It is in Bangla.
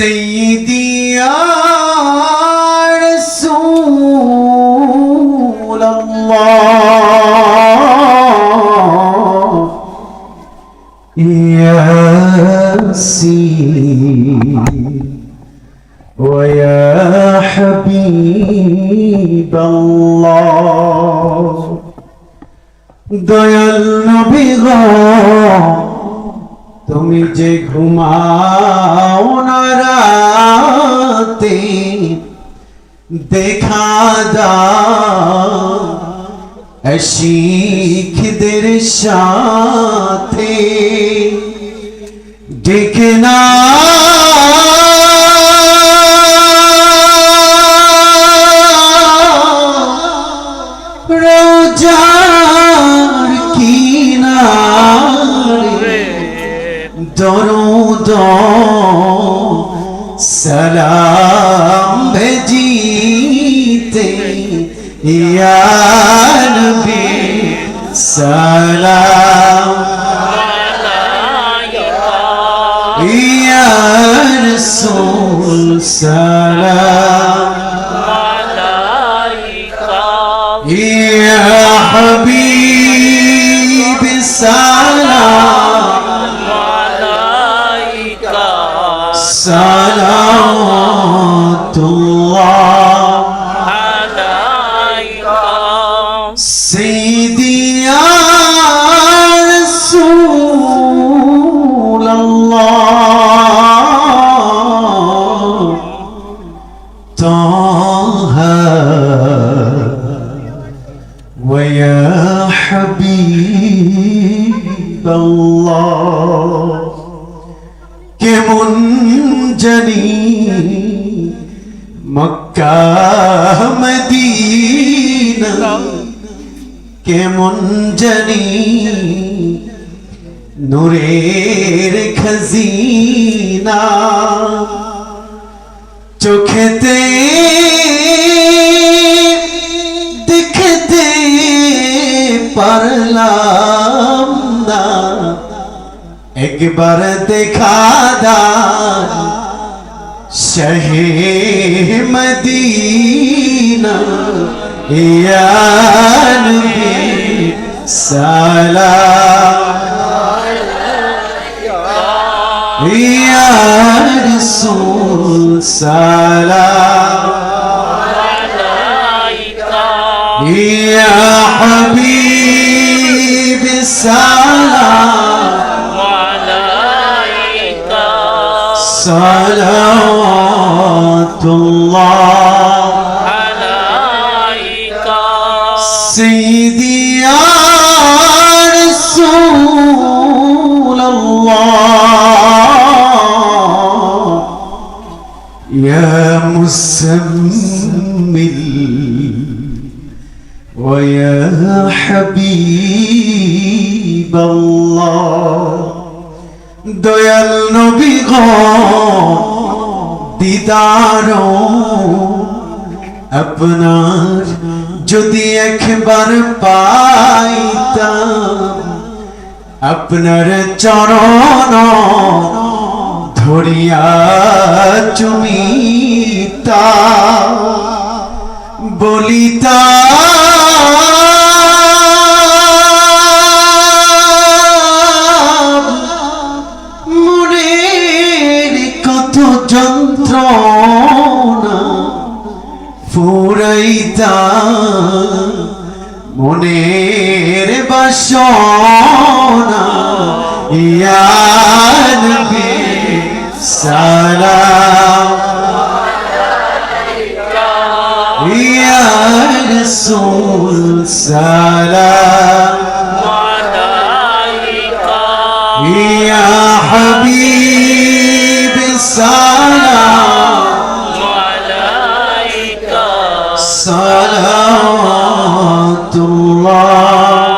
سيدي يا رسول الله. يا سيدي ويا حبيب الله. ضيال نبي غار তুমি যে ঘুমাও রাতে দেখা দাও শিখদের সাথে। ডেকে না রোজার কিনারে দরুদ সালাম ভেজিতে ইয়া নবী সালাম ইয়া রাসূল সালাম صلوات الله. سيدي يا رسول الله. طه ويا حبيب الله. কেমন জানি মক্কা মদিনা কেমন জানি নূরের খজিনা চোখেতে একবার দেখা দান। শহে মদিনা ইয়া নবী সালাম। ইয়া রাসূল সালাম। ইয়া হাবিব সালাম। صلوات الله سيدي يا رسول الله. يا مسمل ويا حبيب الله. দয়াল নবী গো দিদার আপনার যদি একবার পাইতাম আপনার চরণ ধরিয়া চুমিতা বলিতা ফুরাইতা মনের বাসনা ইয়া নবী সালাম ইয়া রাসূল সালাম يا حبيب السلام صلوات الله